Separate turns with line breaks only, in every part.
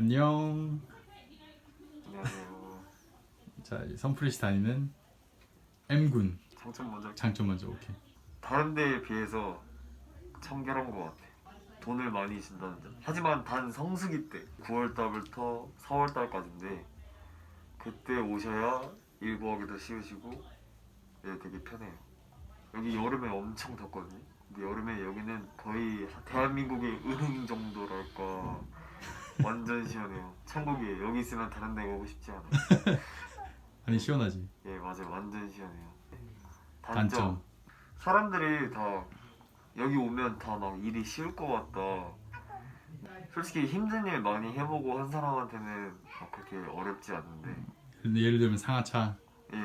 안녕. 자, 선프레시 다니는 M 군.
장점 먼저.
장점 먼저. 오케이.
다른 데에 비해서 청결한 것 같아. 돈을 많이 준다는 점. 하지만 단 성수기 때 9월 달부터 4월 달까지인데 그때 오셔야 일 구하기도 쉬우시고 네, 되게 편해요. 여기 여름에 엄청 덥거든요. 근데 여름에 여기는 거의 대한민국의 은행 정도랄까. 완전 시원해요. 천국이에요. 여기 있으면 다른 데 가고 싶지 않아요.
아니 시원하지.
예 맞아요. 완전 시원해요.
단점.
사람들이 다 여기 오면 다 막 일이 쉬울 것 같다. 솔직히 힘든 일 많이 해보고 한 사람한테는 막 그렇게 어렵지 않은데
근데 예를 들면 상하차,
예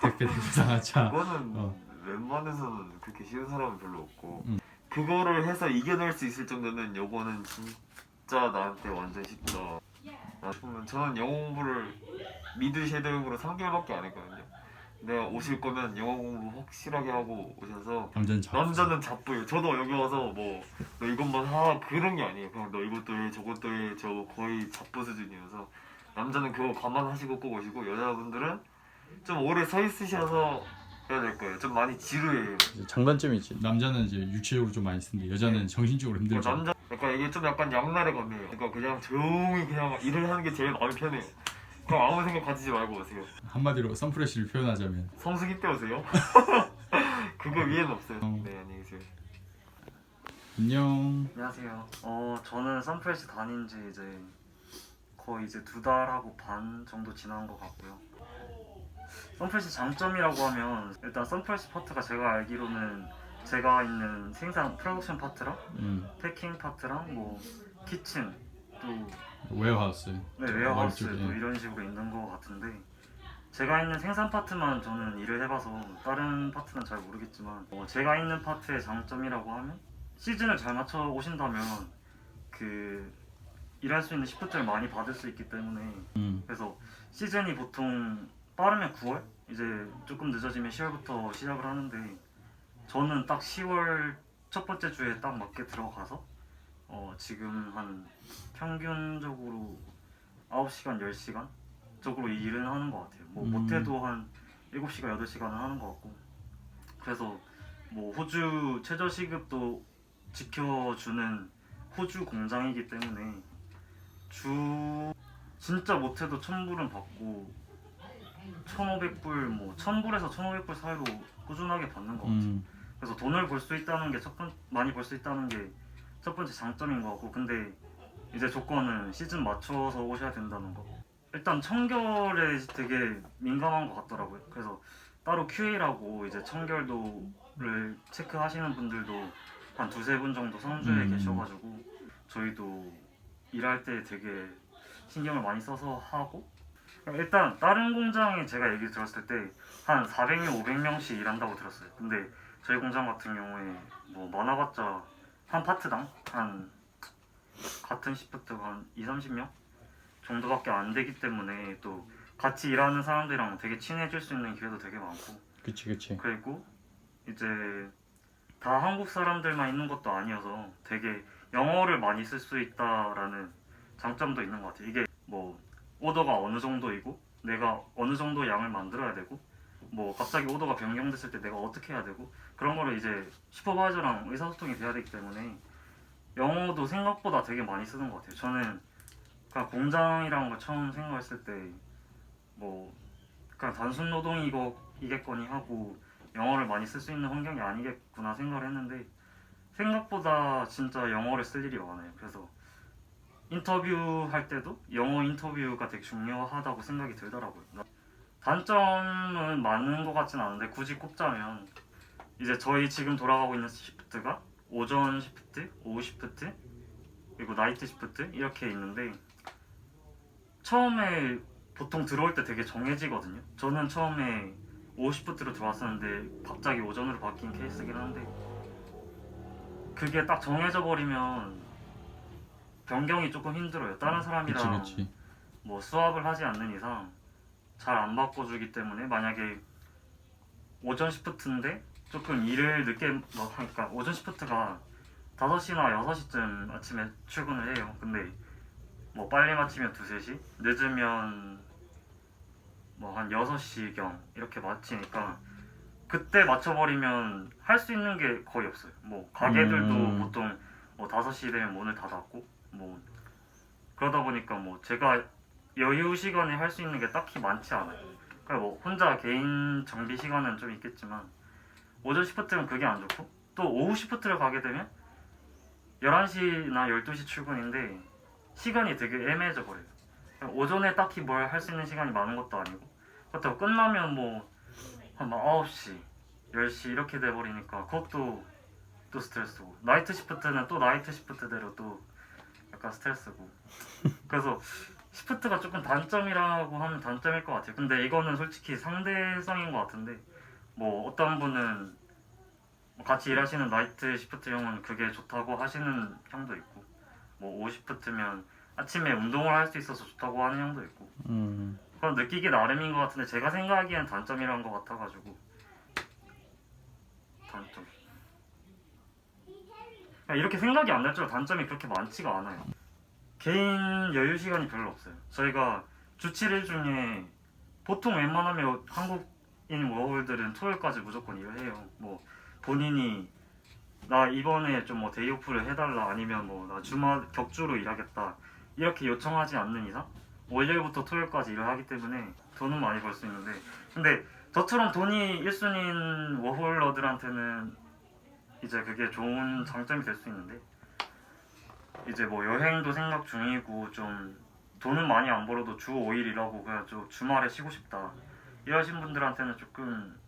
택배 택배 상하차.
그거는
어.
웬만해서는 그렇게 쉬운 사람은 별로 없고
음.
그거를 해서 이겨낼 수 있을 정도면 요거는 진짜 나한테 완전 쉽다. 나 싶으면 저는 영어 공부를 미드 쉐도잉으로 3개월밖에 안 했거든요. 내가 오실 거면 영어 공부 확실하게 하고 오셔서
남자는 잡.
남자는 잡부예요. 저도 여기 와서 뭐 너 이것만 하 그런 게 아니에요. 그냥 너 이것도 해 저것도 해 저 거의 잡부 수준이어서 남자는 그거 감안하시고 꼭 오시고 여자분들은 좀 오래 서 있으셔서 해야 될 거예요. 좀 많이 지루해요.
장단점이지. 남자는 이제 육체적으로 좀 많이 쓰는데 여자는 정신적으로
그러니까
힘들죠.
남자 그러니까 이게 좀 약간 양날의 검이에요. 그러니까 그냥 조용히 그냥 일을 하는 게 제일 마음이 편해요. 그럼 아무 생각 가지지 말고 오세요.
한마디로 선프레시를 표현하자면
성수기 때 오세요. 그거 위에는 없어요.
어.
네 안녕히 계세요.
안녕.
안녕하세요. 어 저는 선프레시 다닌 지 이제 거의 이제 두 달하고 반 정도 지난 것 같고요. 선프레시 장점이라고 하면 일단 선프레시 파트가 제가 알기로는 제가 있는 생산 프로덕션 파트랑
음,
패킹 파트랑 뭐 키친 또
웨어하우스.
네, 웨어하우스
쪽에.
또 이런 식으로 있는 것 같은데 제가 있는 생산 파트만 저는 일을 해봐서 다른 파트는 잘 모르겠지만 어, 제가 있는 파트의 장점이라고 하면 시즌을 잘 맞춰 오신다면 그 일할 수 있는 시프트를 많이 받을 수 있기 때문에
음,
그래서 시즌이 보통 빠르면 9월 이제 조금 늦어지면 10월부터 시작을 하는데 저는 딱 10월 첫 번째 주에 딱 맞게 들어가서 어 지금 한 평균적으로 9시간 10시간 적으로 일은 하는 것 같아요. 뭐
음.
못해도 한 7시간 8시간은 하는 것 같고. 그래서 뭐 호주 최저 시급도 지켜주는 호주 공장이기 때문에 주 진짜 못해도 1000불은 받고 1500불 뭐 1000불에서 1500불 사이로 꾸준하게 받는 것 같아요.
음,
그래서 돈을 벌 수 있다는 게 첫 번, 많이 벌 수 있다는 게 첫 번째 장점인 것 같고 근데 이제 조건은 시즌 맞춰서 오셔야 된다는 거 일단 청결에 되게 민감한 것 같더라고요 그래서 따로 QA라고 이제 청결도를 체크하시는 분들도 한 두세 분 정도 선주에
음.
계셔가지고 저희도 일할 때 되게 신경을 많이 써서 하고 일단 다른 공장에 제가 얘기 들었을 때 한 400명, 500명씩 일한다고 들었어요. 근데 저희 공장 같은 경우에 뭐 많아봤자 한 파트당 한 같은 시프트가 한 2, 30명 정도밖에 안 되기 때문에 또 같이 일하는 사람들이랑 되게 친해질 수 있는 기회도 되게 많고
그치 그치.
그리고 이제 다 한국 사람들만 있는 것도 아니어서 되게 영어를 많이 쓸 수 있다라는 장점도 있는 것 같아요. 이게 뭐 오더가 어느 정도이고 내가 어느 정도 양을 만들어야 되고 뭐 갑자기 오더가 변경됐을 때 내가 어떻게 해야 되고 그런 거를 이제 슈퍼바이저랑 의사소통이 돼야 되기 때문에 영어도 생각보다 되게 많이 쓰는 것 같아요. 저는 그냥 공장이라는 걸 처음 생각했을 때 뭐 그냥 단순 노동이고 이겠거니 하고 영어를 많이 쓸 수 있는 환경이 아니겠구나 생각을 했는데 생각보다 진짜 영어를 쓸 일이 많아요. 그래서 인터뷰 할 때도 영어 인터뷰가 되게 중요하다고 생각이 들더라고요. 단점은 많은 것 같진 않은데 굳이 꼽자면 이제 저희 지금 돌아가고 있는 시프트가 오전 시프트, 오후 시프트, 그리고 나이트 시프트 이렇게 있는데 처음에 보통 들어올 때 되게 정해지거든요. 저는 처음에 오후 시프트로 들어왔었는데 갑자기 오전으로 바뀐 케이스긴 한데 그게 딱 정해져 버리면 변경이 조금 힘들어요. 다른
그치
사람이랑
그치.
뭐 수합을 하지 않는 이상 잘 안 바꿔주기 때문에 만약에 오전 시프트인데 조금 일을 늦게 뭐 하니까 오전 시프트가 5시나 6시쯤 아침에 출근을 해요 근데 뭐 빨리 마치면 2, 3시 늦으면 뭐 한 6시경 이렇게 마치니까 그때 맞춰버리면 할 수 있는 게 거의 없어요. 뭐 가게들도
음.
보통 뭐 5시 되면 문을 닫았고 뭐 그러다 보니까 뭐 제가 여유 시간에 할 수 있는 게 딱히 많지 않아요. 그러니까 뭐 혼자 개인 정비 시간은 좀 있겠지만 오전 시프트는 그게 안 좋고 또 오후 시프트를 가게 되면 11시나 12시 출근인데 시간이 되게 애매해져 버려요. 그냥 오전에 딱히 뭘 할 수 있는 시간이 많은 것도 아니고 그렇다고 끝나면 뭐한 9시, 10시 이렇게 돼 버리니까 그것도 또 스트레스고 나이트 시프트는 또 나이트 시프트대로 또 약간 스트레스고 그래서 시프트가 조금 단점이라고 하면 단점일 것 같아요. 근데 이거는 솔직히 상대성인 것 같은데 뭐 어떤 분은 뭐 같이 일하시는 나이트 시프트 형은 그게 좋다고 하시는 형도 있고 뭐 오후 시프트면 아침에 운동을 할 수 있어서 좋다고 하는 형도 있고
음.
그건 느끼기 나름인 것 같은데 제가 생각하기엔 단점이란 것 같아가지고 단점 그냥 이렇게 생각이 안 날 줄 단점이 그렇게 많지가 않아요 개인 여유 시간이 별로 없어요. 저희가 주 7일 중에 보통 웬만하면 한국인 워홀들은 토요일까지 무조건 일을 해요. 뭐 본인이 나 이번에 좀 뭐 데이오프를 해달라 아니면 뭐 나 주말 격주로 일하겠다 이렇게 요청하지 않는 이상 월요일부터 토요일까지 일을 하기 때문에 돈은 많이 벌 수 있는데 근데 저처럼 돈이 1순위인 워홀러들한테는 이제 그게 좋은 장점이 될 수 있는데 이제 뭐 여행도 생각 중이고 좀 돈은 많이 안 벌어도 주 5일 일하고 그냥 좀 주말에 쉬고 싶다 이러신 분들한테는 조금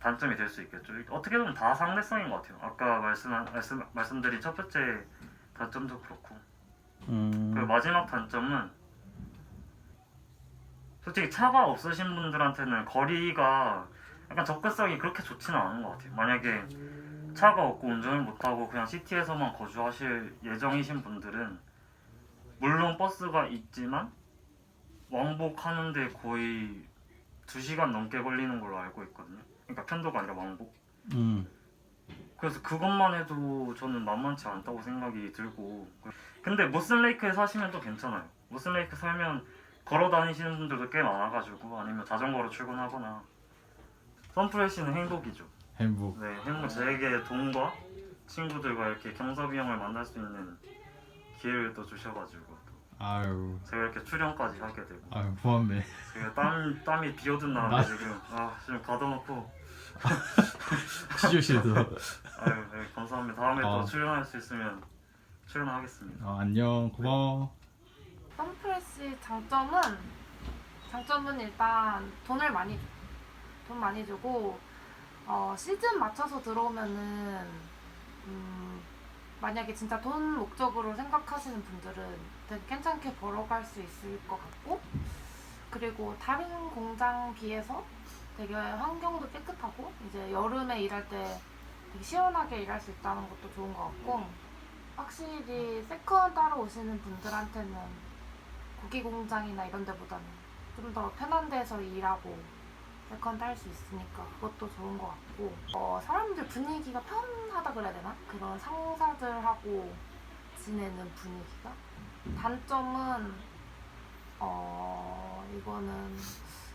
단점이 될 수 있겠죠 어떻게 보면 다 상대성인 것 같아요 아까 말씀, 말씀, 말씀드린 첫 번째 단점도 그렇고
음.
그 마지막 단점은 솔직히 차가 없으신 분들한테는 거리가 약간 접근성이 그렇게 좋지는 않은 것 같아요. 만약에 차가 없고 운전을 못하고 그냥 시티에서만 거주하실 예정이신 분들은 물론 버스가 있지만 왕복하는데 거의 2시간 넘게 걸리는 걸로 알고 있거든요. 그러니까 편도가 아니라 왕복.
음.
그래서 그것만 해도 저는 만만치 않다고 생각이 들고 근데 모슬레이크에 사시면 또 괜찮아요 모슬레이크 살면 걸어 다니시는 분들도 꽤 많아가지고 아니면 자전거로 출근하거나 선프레시는 행복이죠
행복.
네 행복 저에게 돈과 친구들과 이렇게 경섭이 형을 만날 수 있는 기회를 또 주셔가지고 또
아유.
제가 이렇게 출연까지 하게 되고
아유 고맙네.
제가 땀, 땀이 비오듯 나는데 지금 아 지금 가둬놓고
치조실에서.
아유 네, 감사합니다 다음에
어.
또 출연할 수 있으면 출연하겠습니다
어, 안녕. 고마워.
썬프레시 장점은 장점은 일단 돈을 많이 줘. 돈 많이 주고 어, 시즌 맞춰서 들어오면은 음, 만약에 진짜 돈 목적으로 생각하시는 분들은 되게 괜찮게 벌어갈 수 있을 것 같고 그리고 다른 공장 비해서 되게 환경도 깨끗하고 이제 여름에 일할 때 되게 시원하게 일할 수 있다는 것도 좋은 것 같고 확실히 세컨 따로 오시는 분들한테는 고기 공장이나 이런 데보다는 좀 더 편한 데서 일하고 세컨 딸수 있으니까 그것도 좋은 것 같고 어, 사람들 분위기가 편하다 그래야 되나? 그런 상사들하고 지내는 분위기가 단점은 어 이거는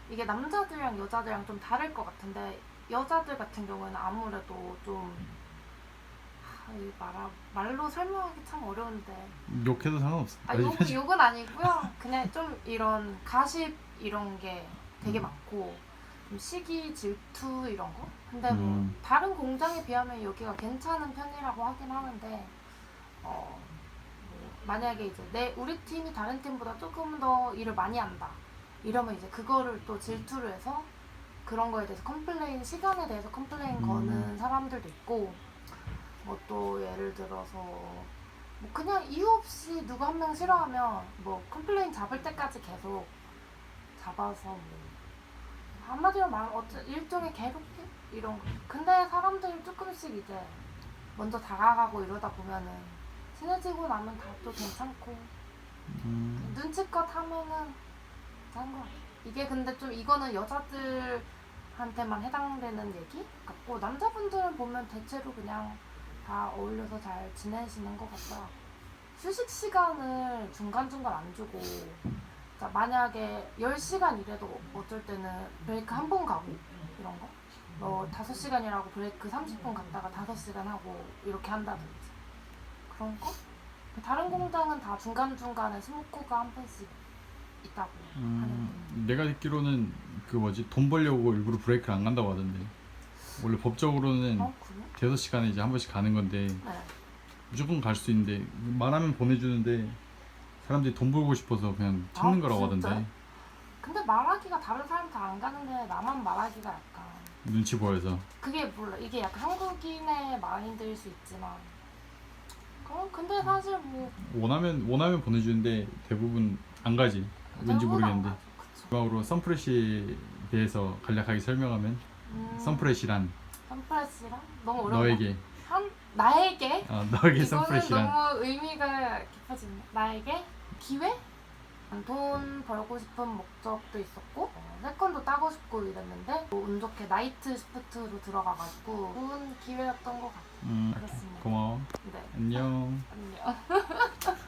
이게 남자들이랑 여자들이랑 좀 다를 것 같은데 여자들 같은 경우에는 아무래도 좀 하, 이 말아, 말로 설명하기 참 어려운데
욕해도 상관없어.
아, 욕, 욕은 아니고요. 그냥 좀 이런 가십 이런 게 되게
음.
많고 좀 시기 질투 이런 거. 근데 뭐
음.
다른 공장에 비하면 여기가 괜찮은 편이라고 하긴 하는데 어, 뭐 만약에 이제 내 우리 팀이 다른 팀보다 조금 더 일을 많이 한다. 이러면 이제 그거를 또 질투를 해서 그런 거에 대해서 컴플레인 시간에 대해서 컴플레인
음.
거는 사람들도 있고 뭐 또 예를 들어서 뭐 그냥 이유 없이 누구 한 명 싫어하면 뭐 컴플레인 잡을 때까지 계속 잡아서 뭐 한마디로 말하면 어째 일종의 괴롭힘 이런 거. 근데 사람들이 조금씩 이제 먼저 다가가고 이러다 보면은 친해지고 나면 다 또 괜찮고
음.
눈치껏 하면은 괜찮은 거 같아. 이게 근데 좀 이거는 여자들한테만 해당되는 얘기 같고 남자분들은 보면 대체로 그냥 다 어울려서 잘 지내시는 것 같더라. 휴식 시간을 중간중간 안 주고 그러니까 만약에 10시간 일해도 어쩔 때는 브레이크 한 번 가고 이런 거. 뭐 5시간이라고 브레이크 30분 갔다가 5시간 하고 이렇게 한다든지 그런 거? 다른 공장은 다 중간중간에 스모크가 한 번씩 있다고
음,
하는데
내가 듣기로는 그 뭐지 돈 벌려고 일부러 브레이크를 안 간다고 하던데 원래 법적으로는
어? 그래?
대여섯 시간에 이제 한 번씩 가는 건데
네.
무조건 갈 수 있는데 말하면 보내주는데 사람들이 돈 벌고 싶어서 그냥 참는
아,
거라고
진짜요?
하던데.
근데 말하기가 다른 사람 다안 가는데 나만 말하기가 약간
눈치 보여서.
그게 몰라. 이게 약간 한국인의 마인드일 수 있지만. 그럼 근데 사실 뭐
원하면 원하면 보내주는데 대부분 안 가지. 왠지
대부분 안
모르겠는데.
가죠. 그쵸.
마지막으로 선프레시에 대해서 간략하게 설명하면
음,
선프레시란.
선프레시랑 너무 어려워
너에게.
한 나에게
아 너에게
이거는
선프레시란
너무 의미가 깊어지네. 나에게 기회? 돈 벌고 싶은 목적도 있었고 어, 세컨도 따고 싶고 이랬는데 뭐운 좋게 나이트 시프트로 들어가가지고 좋은 기회였던 것 같아요.
음,
그렇습니다.
고마워
네,
안녕
안녕.